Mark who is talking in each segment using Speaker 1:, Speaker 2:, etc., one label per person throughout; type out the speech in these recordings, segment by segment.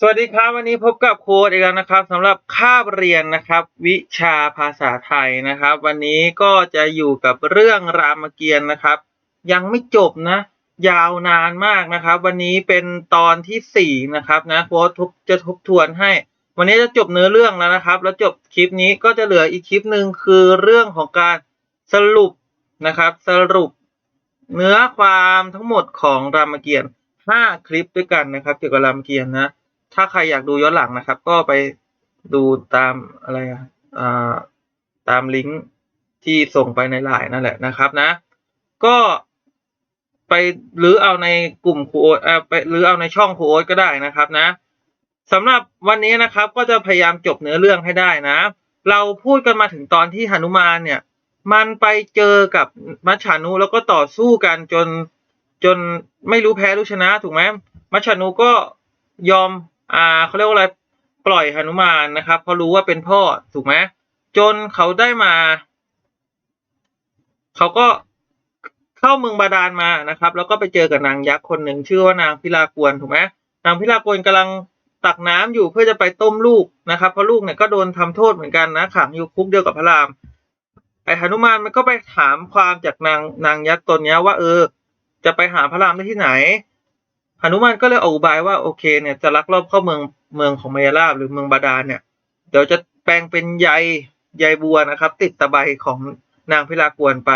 Speaker 1: สวัสดีครับวันนี้พบกับครูอีกแล้วนะครับสำหรับคาบเรียนนะครับ วิชาภาษาไทยนะครับ วันนี้ก็จะอยู่กับเรื่องรามเกียรติ์นะครับ ยังไม่จบนะ ยาวนานมากนะครับ วันนี้เป็นตอนที่สี่นะครับนะโค้ชทบจะทบทวนให้ วันนี้จะจบเนื้อเรื่องแล้วนะครับ แล้วจบคลิปนี้ก็จะเหลืออีกคลิปหนึ่งคือเรื่องของการสรุปนะครับ สรุปเนื้อความทั้งหมดของรามเกียรติ์ห้าคลิปด้วยกันนะครับ เกี่ยวกับรามเกียรติ์นะ ถ้าใครอยากดูย้อนหลังนะครับ ก็ไปดูตามอะไรอ่าตามลิงก์ที่ส่งไปในไลน์นั่นแหละนะครับนะ ก็ไปหรือเอาในกลุ่มครูโอ๊ตเออไปหรือเอาในช่องครูโอ๊ตก็ได้นะครับนะสำหรับวันนี้นะครับก็จะพยายามจบเนื้อเรื่องให้ได้นะ เราพูดกันมาถึงตอนที่หนุมานเนี่ย มันไปเจอกับมัจฉานุแล้วก็ต่อสู้กันจนจนไม่รู้แพ้รู้ชนะถูกไหมมัจฉานุก็ยอม อ่าเขาเรียกว่าอะไรปล่อยหนุมานนะครับเพราะรู้ว่าเป็นพ่อถูกไหมจนเขาได้มา เขาก็เข้าเมืองบาดาลมานะครับ แล้วก็ไปเจอกับนางยักษ์คนหนึ่งชื่อว่านางพิลากวนถูกไหมนางพิลากวนกำลังตักน้ำอยู่เพื่อจะไปต้มลูกนะครับ เพราะลูกเนี่ยก็โดนทำโทษเหมือนกันนะขังอยู่คุกเดียวกับพระรามไอ้หนุมานมันก็ไปถามความจากนางนางยักษ์ตนเนี้ยว่า เออ จะไปหาพระรามได้ที่ไหน หนุมานก็เลยเอาอุบายว่าโอเคเนี่ยจะลักลอบเข้าเมืองเมืองของมายาลาบหรือเมืองบาดาลเนี่ย เดี๋ยวจะแปลงเป็นใยใยบัวนะครับ ติดตะไบของนางพิลากวนไป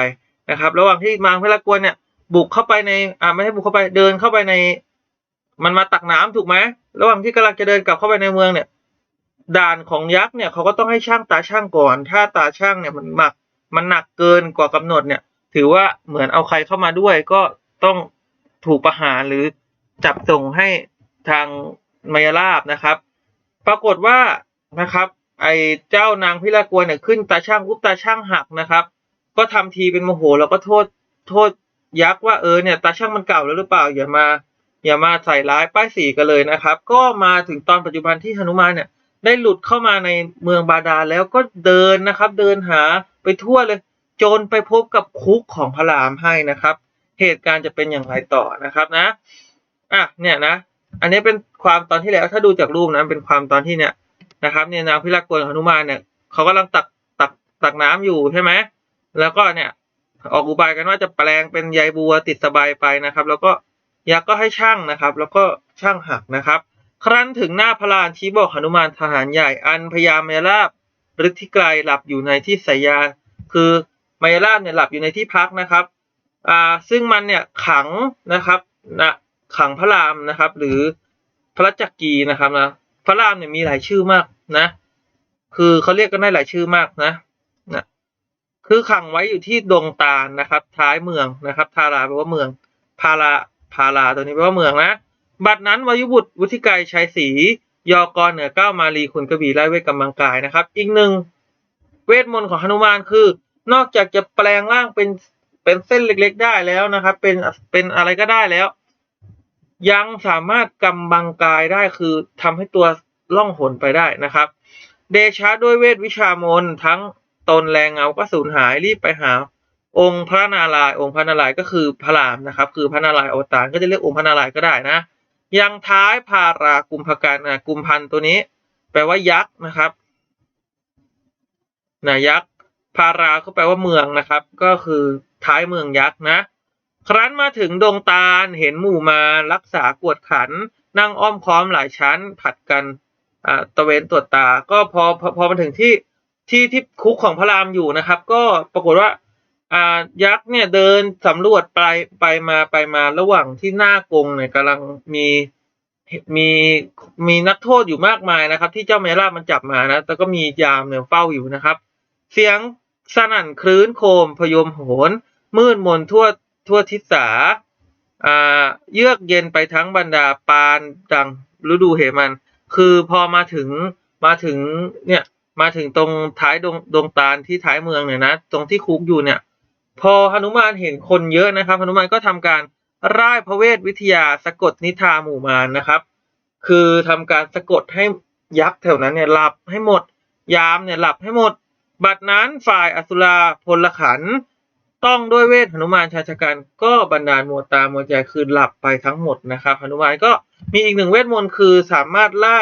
Speaker 1: นะครับ ระหว่างที่นางพิลากวนเนี่ย บุกเข้าไปในอ่าไม่ใช่บุกเข้าไปเดินเข้าไปใน มันมาตักน้ำถูกไหมระหว่างที่กำลังจะเดินกลับเข้าไปในเมืองเนี่ย ด่านของยักษ์เนี่ยเขาก็ต้องให้ช่างตาช่างก่อน ถ้าตาช่างเนี่ยมันหนักมันหนักเกินกว่ากำหนดเนี่ย ถือว่าเหมือนเอาใครเข้ามาด้วยก็ต้องถูกประหารหรือ จับส่งให้ทางมายาลาบนะครับ ปรากฏว่านะครับ ไอ้เจ้านางพิลากวนเนี่ยขึ้นตาช่างปุ๊บตาช่างหักนะครับ ก็ทำทีเป็นโมโหแล้วก็โทษโทษยักษ์ว่าเออเนี่ยตาช่างมันเก่าแล้วหรือเปล่าอย่ามาอย่ามาใส่ร้ายป้ายสีกันเลยนะครับ ก็มาถึงตอนปัจจุบันที่หนุมานเนี่ย ได้หลุดเข้ามาในเมืองบาดาลแล้วก็เดินนะครับ เดินหาไปทั่วเลย จนไปพบกับคุกของพระรามให้นะครับ เหตุการณ์จะเป็นอย่างไรต่อนะครับนะ อะเนี่ยนะ อันนี้เป็นความตอนที่แล้วถ้าดูจากรูปนะเป็นความตอนที่เนี่ยนะครับเนี่ยนางพิรากรหนุมานเนี่ยเขากำลังตักตักตักน้ำอยู่ใช่ไหมแล้วก็เนี่ย ออกอุบายกันว่าจะแปลงเป็นใยบัวติดสบายไปนะครับ แล้วก็ยักษ์ก็ให้ช่างนะครับ แล้วก็ช่างหักนะครับ ครั้นถึงหน้าพระลานชี้บอกหนุมานทหารใหญ่อันพญามายราบฤทธิไกรหลับอยู่ในที่สายยา คือมายราบเนี่ยหลับอยู่ในที่พักนะครับ อ่าซึ่งมันเนี่ยขังนะครับนะ ขังพระรามนะครับ หรือพระจักรีนะครับนะพระรามเนี่ยมีหลายชื่อมากนะ คือเขาเรียกกันได้หลายชื่อมากนะนะคือขังไว้อยู่ที่ดงตาลนะครับ ท้ายเมืองนะครับทาราแปลว่าเมืองพาราพาราตัวนี้แปลว่าเมืองนะบัดนั้นวายุบุตรวุฒิไกรชัยศรียอกรเหนือเก้ามาลีขุนกระบี่ไล่เวทกำลังกายนะครับ อีกหนึ่งเวทมนต์ของหนุมานคือ นอกจากจะแปลงร่างเป็นเป็นเส้นเล็ก ๆ ได้แล้วนะครับ เป็นเป็นอะไรก็ได้แล้ว ยังสามารถกำบังกายได้คือทำให้ตัวล่องหนไปได้นะครับ เดชะด้วยเวทวิชามนทั้งตนแรงเงาก็สูญหายรีบไปหา องค์พระนารายณ์องค์พระนารายก็คือพระรามนะครับ คือพระนารายอวตารก็จะเรียกองค์พระนารายก็ได้นะ ยังท้ายพารากุมภการนกุมพันตัวนี้ แปลว่ายักษ์นะครับนะยักษ์พาราก็แปลว่าเมืองนะครับ ก็คือท้ายเมืองยักษ์นะ ครั้นมาถึงดงตาลเห็นหมู่มารักษากวดขัน นั่งอ้อมค้อมหลายชั้นผัดกันตะเวนตรวจตา ก็พอพอพอมาถึงที่ที่ที่คุกของพระรามอยู่นะครับ ก็ปรากฏว่าอ่ายักษ์เนี่ยเดินสำรวจไปไปมาไปมาระหว่างที่หน้ากรงเนี่ยกำลังมีมีมีนักโทษอยู่มากมายนะครับ ที่เจ้าเมล่ามันจับมานะแล้วก็มียามเนี่ยเฝ้าอยู่นะครับ เสียงสนั่นคลื้นโคมพยมโหนมืดมนทั่ว ทั่วทิศาอ่าเยือกเย็นไปทั้งบรรดาปานดังฤดูเหมัน คือพอมาถึงมาถึงเนี่ยมาถึงตรงท้ายดงดงตาลที่ท้ายเมืองเนี่ยนะตรงที่คุกอยู่เนี่ย พอหนุมานเห็นคนเยอะนะครับหนุมานก็ทำการร่ายพระเวทวิทยาสะกดนิทาหมู่มารนะครับ คือทำการสะกดให้ยักษ์แถวนั้นเนี่ยหลับให้หมด ยามเนี่ยหลับให้หมด บัดนั้นฝ่ายอสุราพลขันธ์ ต้องด้วยเวทหนุมานชาชกันก็บันดาลมัวตามัวใจคือหลับไปทั้งหมดนะครับหนุมานก็มีอีกหนึ่งเวทมนต์คือสามารถไล่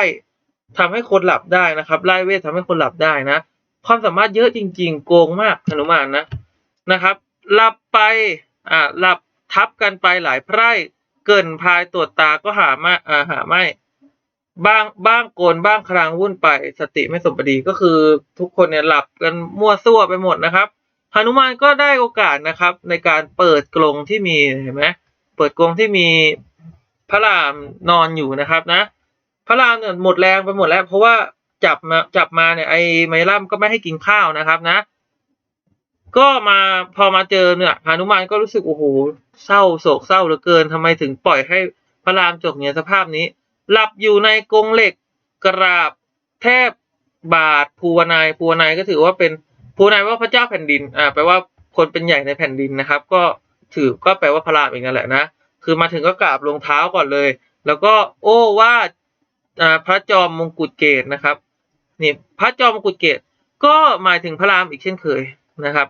Speaker 1: ทำให้คนหลับได้นะครับไล่เวททำให้คนหลับได้นะ ความสามารถเยอะจริง ๆ โกงมากหนุมานนะนะครับ หลับไปอ่าหลับทับกันไปหลายไพร่เกินพายตรวจตาก็หาม่อ่าหาไม่บ้างบ้างโกนบ้างครางวุ่นไปสติไม่สมบดีก็คือทุกคนเนี่ยหลับกันมั่วซั่วไปหมดนะครับ หนุมานก็ได้โอกาสนะครับ ในการเปิดกรงที่มีเห็นไหมเปิดกรงที่มีพระรามนอนอยู่นะครับนะ พระรามเนี่ยหมดแรงไปหมดแล้ว เพราะว่าจับมาจับมาเนี่ยไอ้ไมล่ำก็ไม่ให้กินข้าวนะครับนะ ก็มาพอมาเจอเนี่ยหนุมานก็รู้สึกโอ้โหเศร้าโศกเศร้าเหลือเกินทำไมถึงปล่อยให้พระรามจกเนี่ยสภาพนี้ หลับอยู่ในกรงเหล็กกราบแทบบาทภูวนายภูวนายก็ถือว่าเป็น ภูนายว่าพระเจ้าแผ่นดินอ่าแปลว่าคนเป็นใหญ่ในแผ่นดินนะครับ ก็ถือก็แปลว่าพระรามเองนั่นแหละนะคือมาถึงก็กราบลงเท้าก่อนเลย แล้วก็โอ้ว่าอ่าพระจอมมงกุฎเกตนะครับนี่พระจอมมงกุฎเกตก็หมายถึงพระรามอีกเช่นเคยนะครับ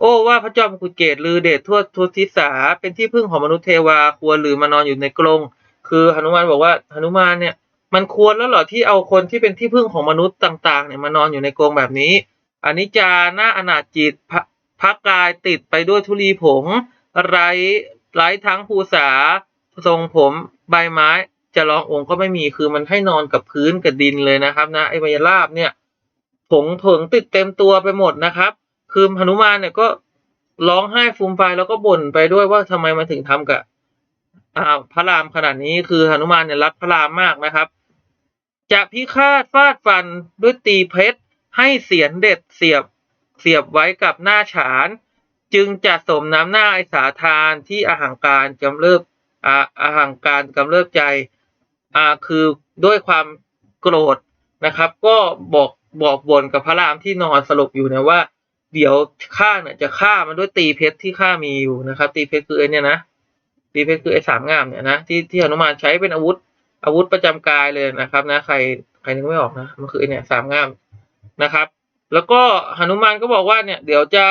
Speaker 1: โอ้ว่าพระจอมมงกุฎเกตลือเดชทั่วทุทิสาเป็นที่พึ่งของมนุษย์เทวาควรหรือมานอนอยู่ในกรงคือหนุมานบอกว่าหนุมานเนี่ย มันควรแล้วเหรอที่เอาคนที่เป็นที่พึ่งของมนุษย์ต่าง ๆ เนี่ยมานอนอยู่ในกรงแบบนี้ อนนี้จาหน้าอนาจิตพระพระกายติดไปด้วยธุลีผง ไร้ไร้ทั้งภูษาทรงผมใบไม้ จะรององค์ก็ไม่มีคือมันให้นอนกับพื้นกับดินเลยนะครับ นะไอ้มายาลาบเนี่ยผงผงติดเต็มตัวไปหมดนะครับ คือหนุมานเนี่ยก็ร้องไห้ฟูมไฟายแล้วก็บ่นไปด้วยว่าทำไมมันถึงทำกับอ่าพระรามขนาดนี้คือหนุมานเนี่ยรักพระรามมากนะครับ จะพิฆาตฟาดฟันด้วยตีเพชร ให้เสียนเด็ดเสียบเสียบไว้กับหน้าฉาน จึงจะสมน้ำหน้าไอสาทานที่อาหังการกำเริบอาอาหังการกำเริบใจอ่าคือด้วยความโกรธนะครับ ก็บอกบอกบนกับพระรามที่นอนสลบอยู่เนี่ยว่า เดี๋ยวข้าเนี่ยจะฆ่ามันด้วยตีเพชรที่ข้ามีอยู่นะครับ ตีเพชรคือไอเนี่ยนะตีเพชรคือไอ้สามงามเนี่ยนะที่ที่หนุมานใช้เป็นอาวุธอาวุธประจำกายเลยนะครับนะใครใครนึกไม่ออกนะมันคือไอเนี่ยสามงาม นะครับ แล้วก็หนุมานก็บอกว่าเนี่ย เดี๋ยวจะ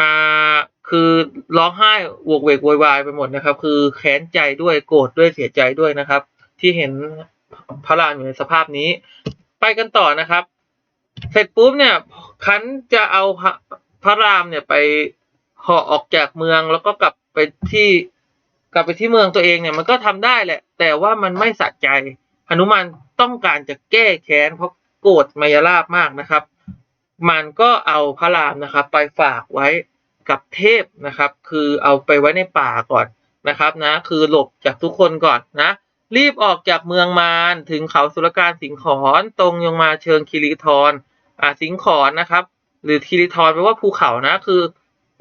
Speaker 1: อ่าคือร้องไห้โวกเวกโวยวายไปหมดนะครับ คือแค้นใจด้วยโกรธด้วยเสียใจด้วยนะครับ ที่เห็นพระรามอยู่ในสภาพนี้ ไปกันต่อนะครับ เสร็จปุ๊บเนี่ยคันจะเอาพระรามเนี่ยไปหาะออกจากเมืองแล้วก็กลับไปที่กลับไปที่เมืองตัวเองเนี่ยมันก็ทำได้แหละ แต่ว่ามันไม่สะใจหนุมานต้องการจะแก้แค้นเพราะ โกรธมายาลาบมากนะครับ มันก็เอาพระรามนะครับ ไปฝากไว้กับเทพนะครับ คือเอาไปไว้ในป่าก่อนนะครับนะ คือหลบจากทุกคนก่อนนะ รีบออกจากเมืองมารถึงเขาสุรการสิงขรตรงยงมาเชิงคิริทรอ่าสิงขรนะครับ หรือคิริทรแปลว่าภูเขานะ คือ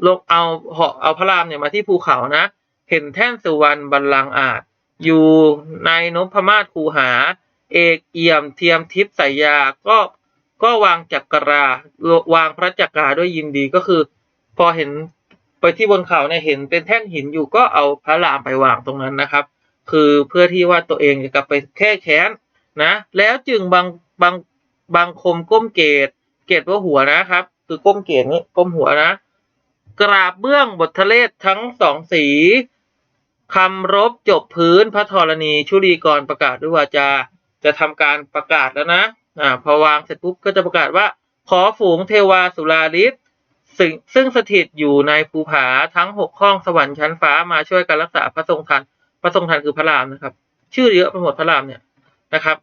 Speaker 1: ลงเอาเหาะเอาพระรามเนี่ยมาที่ภูเขานะ เห็นแท่นสุวรรณบัลลังก์อาจ อยู่ในนพมาศคูหา เอกเอี่ยมเทียมทิพย์สายยาก็ก็วางจักราวางพระจักราด้วยยินดีก็คือ พอเห็นไปที่บนเขาเนี่ยเห็นเป็นแท่นหินอยู่ก็เอาพระรามไปวางตรงนั้นนะครับ คือเพื่อที่ว่าตัวเองจะกลับไปแค่แค้นนะ แล้วจึงบางบางบางคมก้มเกตเกตว่าหัวนะครับ คือก้มเกตนี้ก้มหัวนะ กราบเบื้องบททะเลศทั้งสองสีคำรบจบพื้นพระธรณีชุลีกรประกาศด้วยวาจา จะทำการประกาศแล้วนะอ่าพอวางเสร็จปุ๊บก็จะประกาศว่า ขอฝูงเทวาสุราลิศซึ่งซึ่งสถิตอยู่ในภูผาทั้งหกห้องสวรรค์ชั้นฟ้ามาช่วยกันรักษาพระทรงทันพระทรงทันคือพระรามนะครับ ชื่อเยอะไปหมดพระรามเนี่ยนะครับ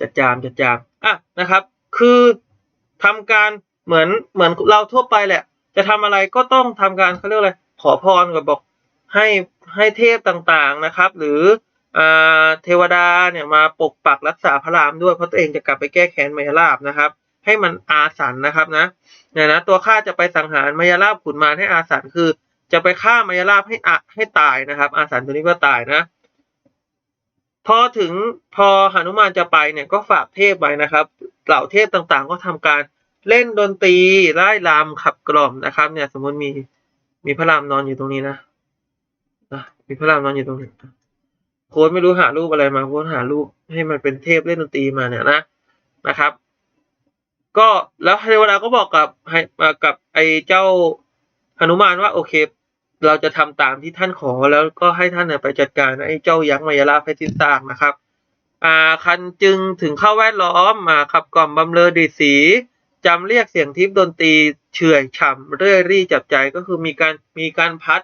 Speaker 1: จัดจามจัดจามอะนะครับ คือทำการเหมือนเหมือนเราทั่วไปแหละ จะทำอะไรก็ต้องทำการเขาเรียกอะไรขอพรก่อนบอกให้ ให้เทพต่างๆนะครับ หรืออเทวดาเนี่ยมาปกปักรักษาพระรามด้วยเพราะตัวเองจะกลับไปแก้แค้นมายาลาบนะครับ ให้มันอาสันนะครับนะเนี่ยนะตัวข้าจะไปสังหารมายาลาบขุนมารให้อาสันคือ จะไปฆ่ามายาลาบให้อะให้ตายนะครับ อาสันตัวนี้ก็ตายนะ พอถึงพอหนุมานจะไปเนี่ยก็ฝากเทพไว้นะครับ เหล่าเทพต่างๆ ก็ทำการเล่นดนตรีไล่รำขับกล่อมนะครับ เนี่ยสมมติมีมีพระรามนอนอยู่ตรงนี้นะ นะมีพระรามนอนอยู่ตรงนี้โค้ดไม่รู้หารูปอะไรมาโค้ดหารูปให้มันเป็นเทพเล่นดนตรีมาเนี่ยนะนะครับ ก็แล้วเทวดาก็บอกกับให้กับไอ้เจ้าหนุมานว่า โอเค เราจะทำตามที่ท่านขอแล้วก็ให้ท่านเนี่ยไปจัดการไอ้เจ้ายักษ์มายาลาเพชรสิ้นซากนะครับอ่าคันจึงถึงเข้าแวดล้อมมาขับกล่อมบำเรอดีสีจำเรียกเสียงทิพย์ดนตรีเฉื่อยฉ่ำเรื่อยรี่จับใจก็คือมีการมีการพัด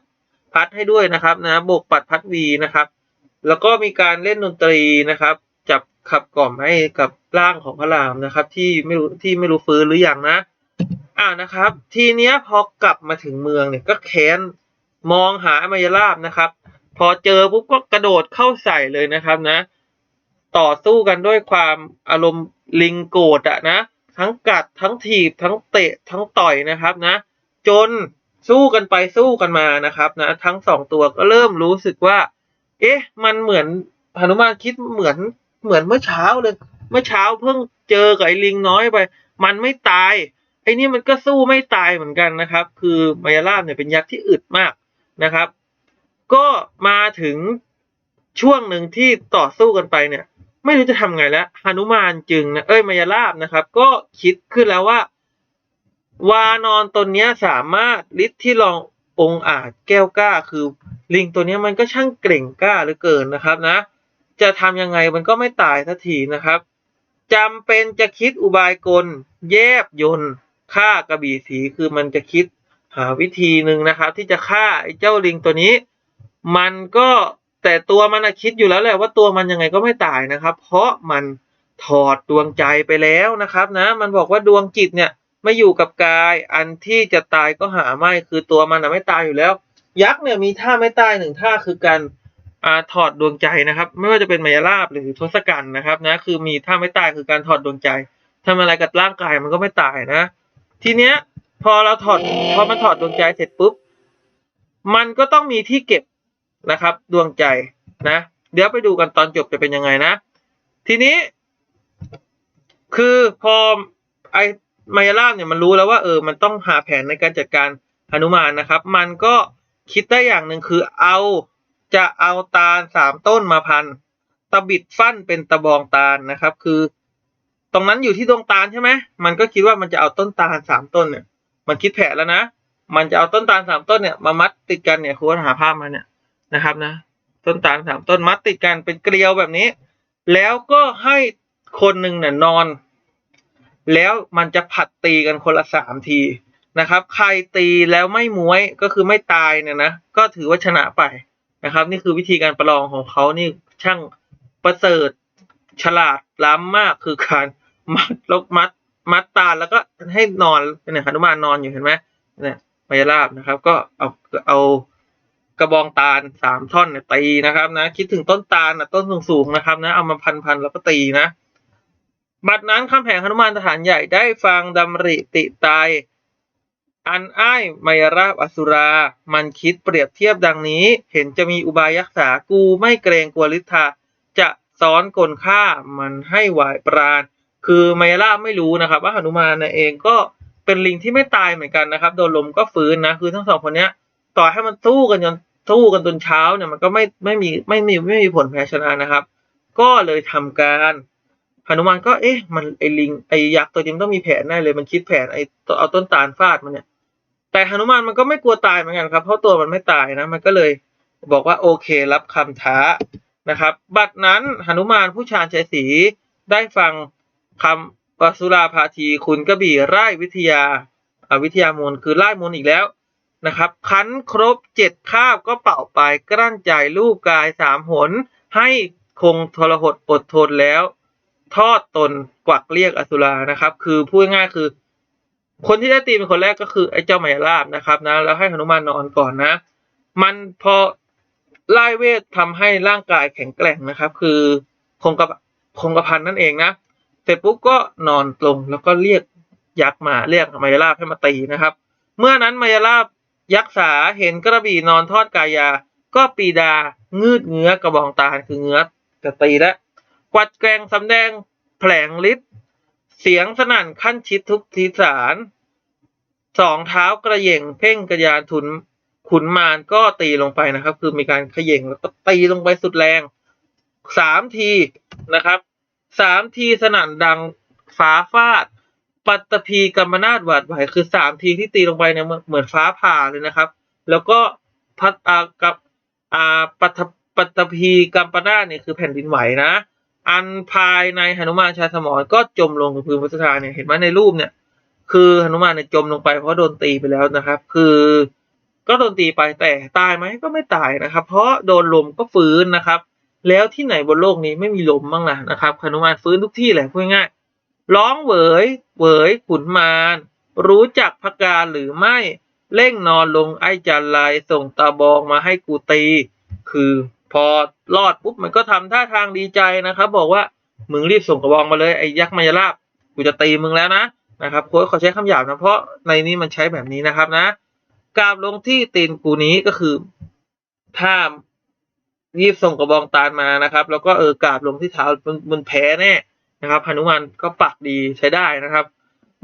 Speaker 1: พัดให้ด้วยนะครับนะโบกปัดพัดวีนะครับ แล้วก็มีการเล่นดนตรีนะครับ จับขับกล่อมให้กับร่างของพระรามนะครับ ที่ไม่รู้ที่ไม่รู้ฟื้นหรืออยังนะ อ่านะครับ ทีเนี้ยพอกลับมาถึงเมืองเนี่ยก็แค้นมองหามายาลาบนะครับ พอเจอปุ๊บก็กระโดดเข้าใส่เลยนะครับนะ ต่อสู้กันด้วยความอารมณ์ลิงโกรธอะนะ ทั้งกัดทั้งถีบทั้งเตะทั้งต่อยนะครับนะ จน สู้กันไปสู้กันมานะครับนะทั้งสองตัวก็เริ่มรู้สึกว่า เอ๊ะ มันเหมือนหนุมานคิดเหมือนเหมือนเมื่อเช้าเลย เมื่อเช้าเพิ่งเจอกับไอ้ลิงน้อยไป มันไม่ตายไอ้นี่มันก็สู้ไม่ตายเหมือนกันนะครับ คือมายาลาบเนี่ยเป็นยักษ์ที่อึดมากนะครับ ก็มาถึงช่วงหนึ่งที่ต่อสู้กันไปเนี่ย ไม่รู้จะทำไงแล้วหนุมานจึงนะเอ้ยมายาลาบนะครับ ก็คิดขึ้นแล้วว่า วานอนตนเนี้ยสามารถฤทธิ์ที่รององอาจแก้วกล้า คือลิงตัวเนี้ยมันก็ช่างเก่งกล้าเหลือเกินนะครับนะ จะทำยังไงมันก็ไม่ตายทันทีนะครับจำเป็นจะคิดอุบายกล แยบยนฆ่ากระบี่สีคือมันจะคิดหาวิธีหนึ่งนะครับ ที่จะฆ่าไอ้เจ้าลิงตัวนี้ มันก็แต่ตัวมันคิดอยู่แล้วแหละว่าตัวมันยังไงก็ไม่ตายนะครับ เพราะมันถอดดวงใจไปแล้วนะครับนะ มันบอกว่าดวงจิตเนี่ย ไม่อยู่กับกาย อันที่จะตายก็หาไม่คือตัวมันนะไม่ตายอยู่แล้ว ยักษ์เนี่ยมีท่าไม่ตายหนึ่งท่าคือการอาถอดดวงใจนะครับ ไม่ว่าจะเป็นมายาลาบหรือทศกัณฐ์นะครับนะคือมีท่าไม่ตายคือการถอดดวงใจทำอะไรกับร่างกายมันก็ไม่ตายนะ ทีเนี้ย พอเราถอดพอมันถอดดวงใจเสร็จปุ๊บมันก็ต้องมีที่เก็บนะครับ ดวงใจนะ เดี๋ยวไปดูกันตอนจบจะเป็นยังไงนะ ทีนี้ คือพอไอ มายาลาบเนี่ยมันรู้แล้วว่าเออมันต้องหาแผนในการจัดการหนุมานนะครับ มันก็คิดได้อย่างหนึ่งคือเอาจะเอาตาลสามต้นมาพันตะบิดฟั่นเป็นตะบองตาลนะครับ คือ ตรงนั้นอยู่ที่ดวงตาลใช่ไหมมันก็คิดว่ามันจะเอาต้นตาลสามต้นเนี่ย มันคิดแผนแล้วนะมันจะเอาต้นตาลสามต้นเนี่ยมามัดติดกันเนี่ยคุณหาภาพมาเนี่ยนะครับนะ ต้นตาลสามต้นมัดติดกันเป็นเกลียวแบบนี้ แล้วก็ให้คนหนึ่งเนี่ยนอน แล้วมันจะผัดตีกันคนละสามทีนะครับ ใครตีแล้วไม่ม้วยก็คือไม่ตายเนี่ยนะ ก็ถือว่าชนะไปนะครับ นี่คือวิธีการประลองของเขานี่ช่างประเสริฐฉลาดล้ำมากคือการมัดลกมัดมัดตาแล้วก็ให้นอนเนี่ยหนุมานนอนอยู่เห็นไหมเนี่ยมายาลาบนะครับ ก็เอาเอากระบองตาลสามท่อนเนี่ยตีนะครับนะ คิดถึงต้นตาลนะต้นสูงๆนะครับนะ เอามาพันๆแล้วก็ตีนะ บัดนั้นข้ามแผงหนุมานทหารใหญ่ได้ฟังดำริติตาย อันอ้ายมายราบอสุรา มันคิดเปรียบเทียบดังนี้ เห็นจะมีอุบายยักษากูไม่เกรงกลัวลิทธาจะซ้อนกลฆ่ามันให้ไหวปราณ คือมายราบไม่รู้นะครับ ว่าหนุมานนะเองก็เป็นลิงที่ไม่ตายเหมือนกันนะครับ โดนลมก็ฟื้นนะ คือทั้งสองคนเนี้ย ต่อให้มันสู้กันจนสู้กันจนเช้าเนี่ยมันก็ไม่ไม่มีไม่มีไม่มีผลแพ้ชนะนะครับ ก็เลยทำการ นุมานก็เอ๊ะมันไอลิงไอยักษ์ตัวนี้มันต้องมีแผนแน่เลยมันคิดแผนไอเอาต้นตาลฟาดมันเนี่ย แต่หนุมานมันก็ไม่กลัวตายเหมือนกันครับ เพราะตัวมันไม่ตายนะ มันก็เลยบอกว่าโอเครับคำท้านะครับ บัดนั้นหนุมานผู้ชาญชัยศรีได้ฟังคำปสุราภาทีคุณกระบี่ไร่วิทยาอาวิทยามนคือไร่มนอีกแล้วนะครับคันครบเจ็ดคาบก็เป่าไปกลั้นใจรูปกายสามหนให้คงทรหดอดทนแล้ว ทอดตนกวักเรียกอสุรานะครับ คือพูดง่ายคือ คนที่ได้ตีเป็นคนแรกก็คือไอ้เจ้ามายาลาบนะครับนะแล้วให้หนุมานนอนก่อนนะ มันพอไล่เวททำให้ร่างกายแข็งแกร่งนะครับ คือคงกระคงกระพันนั่นเองนะเสร็จปุ๊บก็นอนลงแล้วก็เรียกยักษ์มาเรียกมายาลาบให้มาตีนะครับ เมื่อนั้นมายาลาบยักษ์สาเห็นกระบี่นอนทอดกายา ก็ปีดางืดเงื้อกระบองตาคือเงื้อจะตีแล้ว กวัดแกงสำแดงแผลงฤทธิ์เสียงสนั่นขั้นชิดทุกทีสารสองเท้ากระเย่งเพ่งกระยานทุนขุนมารก็ตีลงไปนะครับ คือมีการเขย่งแล้วก็ตีลงไปสุดแรงสามทีนะครับสามทีสนั่นดังฟ้าฟาด ปัตตภีกัมนาตหวาดไหวคือสามทีที่ตีลงไปเนี่ยเหมือนฟ้าผ่าเลยนะครับ แล้วก็พัดอากับอาปัตตปัตตภีกัมนาตเนี่ยคือแผ่นดินไหวนะ อันภายในหนุมานชาสมรก็จมลงกับพื้นพุทธาเนี่ยเห็นไหมในรูปเนี่ย คือหนุมานเนี่ยจมลงไปเพราะโดนตีไปแล้วนะครับ คือก็โดนตีไปแต่ตายไหมก็ไม่ตายนะครับ เพราะโดนลมก็ฟื้นนะครับ แล้วที่ไหนบนโลกนี้ไม่มีลมบ้างล่ะนะครับหนุมานฟื้นทุกที่แหละพูดง่ายร้องเหวยเหวยขุนมารรู้จักพกการหรือไม่เร่งนอนลงไอ้จันไรส่งตาบองมาให้กูตี คือ พอรอดปุ๊บมันก็ทำท่าทางดีใจนะครับ บอกว่ามึงรีบส่งกระบองมาเลยไอ้ยักษ์มายาลาบกูจะตีมึงแล้วนะนะครับโค้ชขอใช้คำหยาบนะเพราะในนี้มันใช้แบบนี้นะครับนะกราบลงที่ตีนกูนี้ก็คือถ้ารีบส่งกระบองตาลมานะครับ แล้วก็เออกราบลงที่เท้ามึงมึงแพ้แน่นะครับหนุมานก็ปักดีใช้ได้นะครับ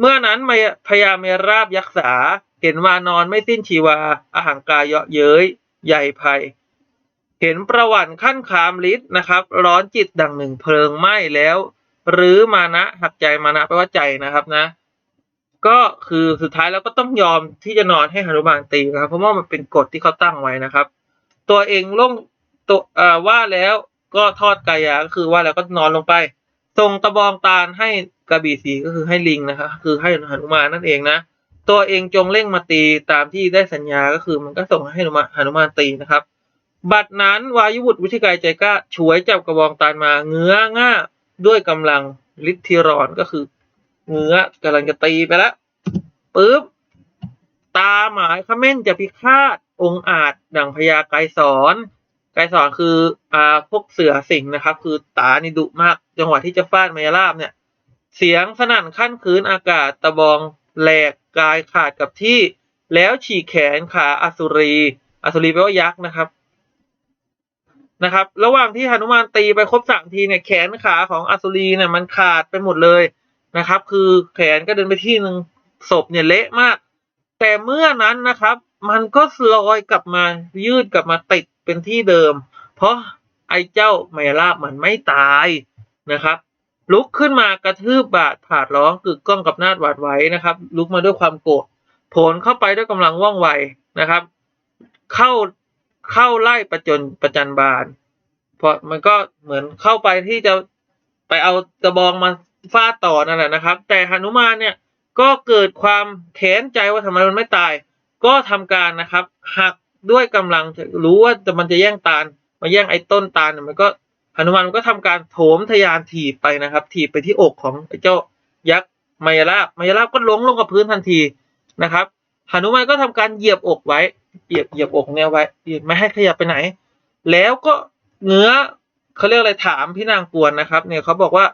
Speaker 1: เมื่อนั้นมายพญาเมราบยักษาเห็นวานอนไม่สิ้นชีวาอาหังกายเยาะเย้ยใหญ่ภัย เห็นประวัติขั้นขามฤทธิ์นะครับ ร้อนจิตดังหนึ่งเพลิงไหม้แล้วหรือมานะหักใจมานะแปลว่าใจนะครับนะ ก็คือสุดท้ายแล้วก็ต้องยอมที่จะนอนให้หนุมานตีนะครับ เพราะว่ามันเป็นกฎที่เขาตั้งไว้นะครับ ตัวเองล่งตัวว่าแล้วก็ทอดกายาก็คือว่าแล้วก็นอนลงไปส่งตะบองตาลให้กระบี่สีก็คือให้ลิงนะครับคือให้หนุมานนั่นเองนะตัวเองจงเร่งมาตีตามที่ได้สัญญาก็คือมันก็ส่งให้หนุมานตีนะครับ บัดนั้นวายุบุตรวิธิกายใจกล้าฉวยจับกระบองตาลมาเงื้อง่าด้วยกำลังฤทธิรอนก็คือ เงื้อกำลังจะตีไปแล้วปึ๊บตาหมายขม้นจะพิฆาตองอาจดังพญาไกรสอนไกรสอนคืออ่าพวกเสือสิงห์นะครับ คือตานี่ดุมากจังหวะที่จะฟาดมายาลาบเนี่ย เสียงสนั่นขั้นคืนอากาศตะบองแหลกกายขาดกับที่ แล้วฉีกแขนขาอสุรีอสุรีแปลว่ายักษ์นะครับ นะครับ ระหว่างที่หนุมานตีไปครบสามทีเนี่ยแขนขาของอสุรีเนี่ยมันขาดไปหมดเลยนะครับ คือแขนก็เดินไปที่หนึ่งศพเนี่ยเละมาก แต่เมื่อนั้นนะครับ มันก็ลอยกลับมายืดกลับมาติดเป็นที่เดิม เพราะไอ้เจ้าไมยาลาบมันไม่ตายนะครับ ลุกขึ้นมากระทืบบาดผาดร้องกึกก้องกับนาดหวาดไหวนะครับ ลุกมาด้วยความโกรธผลเข้าไปด้วยกำลังว่องไวนะครับ เข้า เข้าไล่ประจนประจันบานเพราะมันก็เหมือนเข้าไปที่จะไปเอากระบองมาฟาดต่อนั่นแหละนะครับ แต่หนุมานเนี่ยก็เกิดความแค้นใจว่าทำไมมันไม่ตาย ก็ทำการนะครับหักด้วยกำลังรู้ว่าจะมันจะแย่งตาลมาแย่งไอ้ต้นตาลเนี่ยมันก็หนุมานมันก็ทำการโถมทะยานถีบไปนะครับ ถีบไปที่อกของไอ้เจ้ายักษ์มายาลาบมายาลาบก็ล้มลงกับพื้นทันทีนะครับหนุมานก็ทำการเหยียบอกไว้ เหยียบเหยียบอกเนี่ยไว้เหยียบไม่ให้ขยับไปไหน แล้วก็เงื้อเขาเรียกอะไรถามพี่นางกวนนะครับ เนี่ยเขาบอกว่า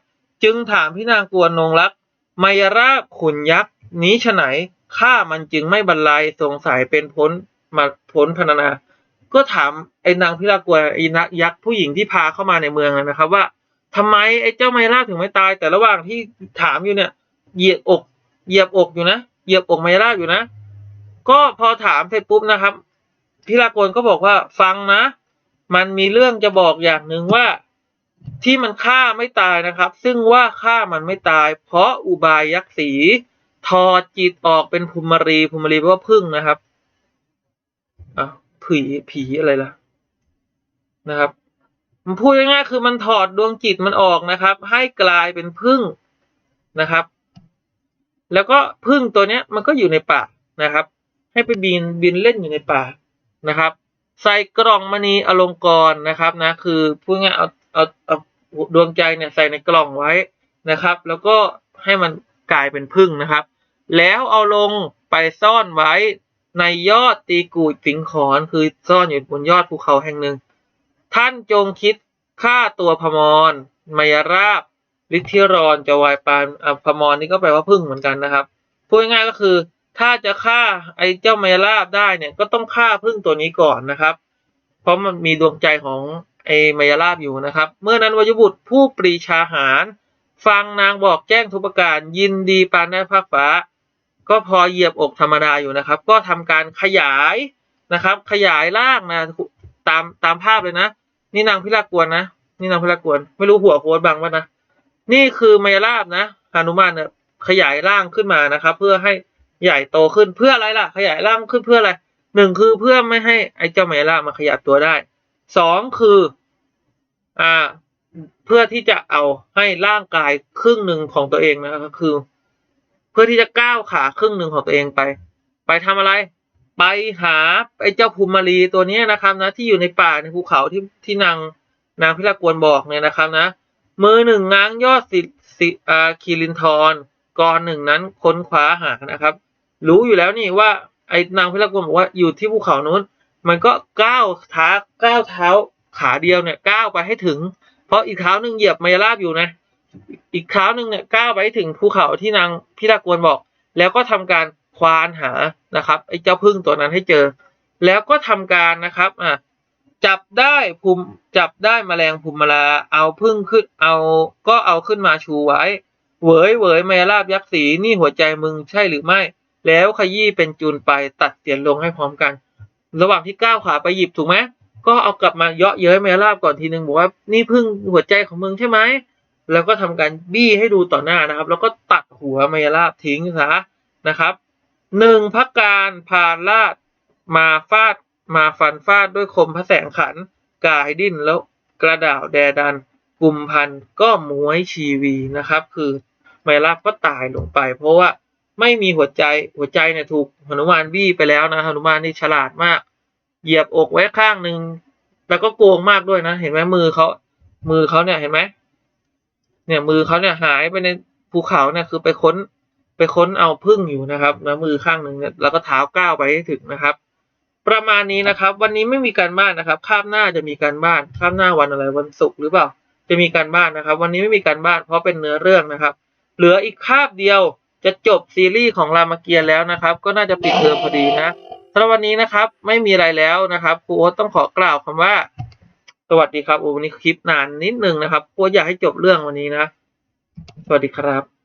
Speaker 1: จึงถามพี่นางกวนนงรักมายราบขุนยักษ์นี้ฉะไหนข้ามันจึงไม่บรรลัยสงสัยเป็นพ้นมาพ้นพรรณนา ก็ถามไอ้นางพิรากวนไอ้นักยักษ์ผู้หญิงที่พาเข้ามาในเมืองนะครับ ว่าทำไมไอ้เจ้ามายราบถึงไม่ตาย แต่ระหว่างที่ถามอยู่เนี่ยเหยียบอกเหยียบอกอยู่นะเหยียบอกมายราบอยู่นะ ก็พอถามเสร็จปุ๊บนะครับพิรากรก็บอกว่าฟังนะ มันมีเรื่องจะบอกอย่างหนึ่งว่าที่มันฆ่าไม่ตายนะครับ ซึ่งว่าฆ่ามันไม่ตาย เพราะอุบายยักษ์สีถอดจิตออกเป็นภูมิรีภูมิรีแปลว่าพึ่งนะครับอะผีผีอะไรล่ะนะครับ มันพูดง่ายๆคือมันถอดดวงจิตมันออกนะครับ ให้กลายเป็นพึ่งนะครับ แล้วก็พึ่งตัวเนี้ยมันก็อยู่ในป่านะครับ ให้ไปบินบินเล่นอยู่ในป่านะครับใส่กล่องมณีอลงกรนะครับนะคือพูดง่ายเอาเอาเอาดวงใจเนี่ยใส่ในกล่องไว้นะครับ แล้วก็ให้มันกลายเป็นพึ่งนะครับ แล้วเอาลงไปซ่อนไว้ในยอดตีกูดสิงขอนคือซ่อนอยู่บนยอดภูเขาแห่งหนึ่ง ท่านจงคิดฆ่าตัวพมรมายราบฤทธิรอนจะวายปานอพมรนี่ก็แปลว่าพึ่งเหมือนกันนะครับพูดง่ายก็คือ ถ้าจะฆ่าไอ้เจ้ามายราบได้เนี่ย ก็ต้องฆ่าพึ่งตัวนี้ก่อนนะครับ เพราะมันมีดวงใจของไอ้มายราบอยู่นะครับ เมื่อนั้นวายุบุตรผู้ปรีชาหาร ฟังนางบอกแจ้งทุกประการ ยินดีปานได้ภาคฟ้า ก็พอเหยียบอกธรรมดาอยู่นะครับ ก็ทำการขยายนะครับ ขยายร่างนะตามตามภาพเลยนะ นี่นางพิรากวนนะนี่นางพิรากวนไม่รู้หัวโค้ดบังวะนะนี่คือมายราบนะหานุมานเนี่ยขยายร่างขึ้นมานะครับ เพื่อให้ ใหญ่โตขึ้นเพื่ออะไรล่ะ ขยายร่างขึ้นเพื่ออะไรหนึ่งคือเพื่อไม่ให้ไอ้เจ้าเมล่ามาขยับตัวได้สองคือ อ่า เพื่อที่จะเอาให้ร่างกายครึ่งหนึ่งของตัวเองนะก็คือ เพื่อที่จะก้าวขาครึ่งหนึ่งของตัวเองไป ไปทำอะไร ไปหาไอ้เจ้าภูมิมารีตัวนี้นะครับนะที่อยู่ในป่าในภูเขาที่ที่นางนางพิรากวนบอกเนี่ยนะครับนะมือหนึ่งง้างยอดสิสิอาคีรินทรกรหนึ่งนั้นค้นคว้าหานะครับ รู้อยู่แล้วนี่ว่าไอ้นางพิรากวนบอกว่าอยู่ที่ภูเขานู้น มันก็ก้าวเท้าก้าวเท้าขาเดียวเนี่ยก้าวไปให้ถึง เพราะอีกเท้าหนึ่งเหยียบมายาลาบอยู่นะ อีกเท้าหนึ่งเนี่ยก้าวไปให้ถึงภูเขาที่นางพิรากวนบอก แล้วก็ทำการควานหานะครับไอ้เจ้าพึ่งตัวนั้นให้เจอ แล้วก็ทำการนะครับอะจับได้ภูมิจับได้แมลงภูมิมาลาเอาพึ่งขึ้นเอาก็เอาขึ้นมาชูไว้เหวยเหวยมายาลาบยักษ์สีนี่หัวใจมึงใช่หรือไม่ แล้วขยี้เป็นจูนไปตัดเสียนลงให้พร้อมกัน ระหว่างที่ก้าวขาไปหยิบถูกไหมก็เอากลับมาเยาะเย้ยมยาลาบก่อนทีนึงบอกว่านี่พึ่งหัวใจของมึงใช่ไหมแล้วก็ทำการบี้ให้ดูต่อหน้านะครับ แล้วก็ตัดหัวมยาลาบทิ้งซะนะครับหนึ่งพักการพาลาดมาฟาดมาฟันฟาดด้วยคมพระแสงขัน กายดิ้นแล้วกระด่าวแดดันกุมพันก็หมวยชีวีนะครับ คือไมยาลาบก็ตายลงไป เพราะว่า ไม่มีหัวใจหัวใจเนี่ยถูกหนุมานบี้ไปแล้วนะหนุมานนี่ฉลาดมาก เหยียบอกไว้ข้างหนึ่งแล้วก็โกงมากด้วยนะ เห็นไหมมือเขามือเขาเนี่ยเห็นไหมเนี่ยมือเขาเนี่ยหายไปในภูเขาเนี่ยคือไปค้นไปค้นเอาพึ่งอยู่นะครับแล้วมือข้างหนึ่งเนี่ยแล้วก็เท้าก้าวไปให้ถึงนะครับ ประมาณนี้นะครับ วันนี้ไม่มีการบ้านนะครับคาบหน้าจะมีการบ้านคาบหน้าวันอะไรวันศุกร์หรือเปล่า จะมีการบ้านนะครับ วันนี้ไม่มีการบ้านเพราะเป็นเนื้อเรื่องนะครับ เหลืออีกคาบเดียว จะจบซีรีส์ของรามเกียรติ์แล้วนะครับ ก็น่าจะปิดเทอมพอดีนะสำหรับวันนี้นะครับ ไม่มีอะไรแล้วนะครับครูโอ๊ตต้องขอกล่าวคำว่า สวัสดีครับโอ้วันนี้คลิปนานนิดนึงนะครับครูอยากให้จบเรื่องวันนี้นะ สวัสดีครับ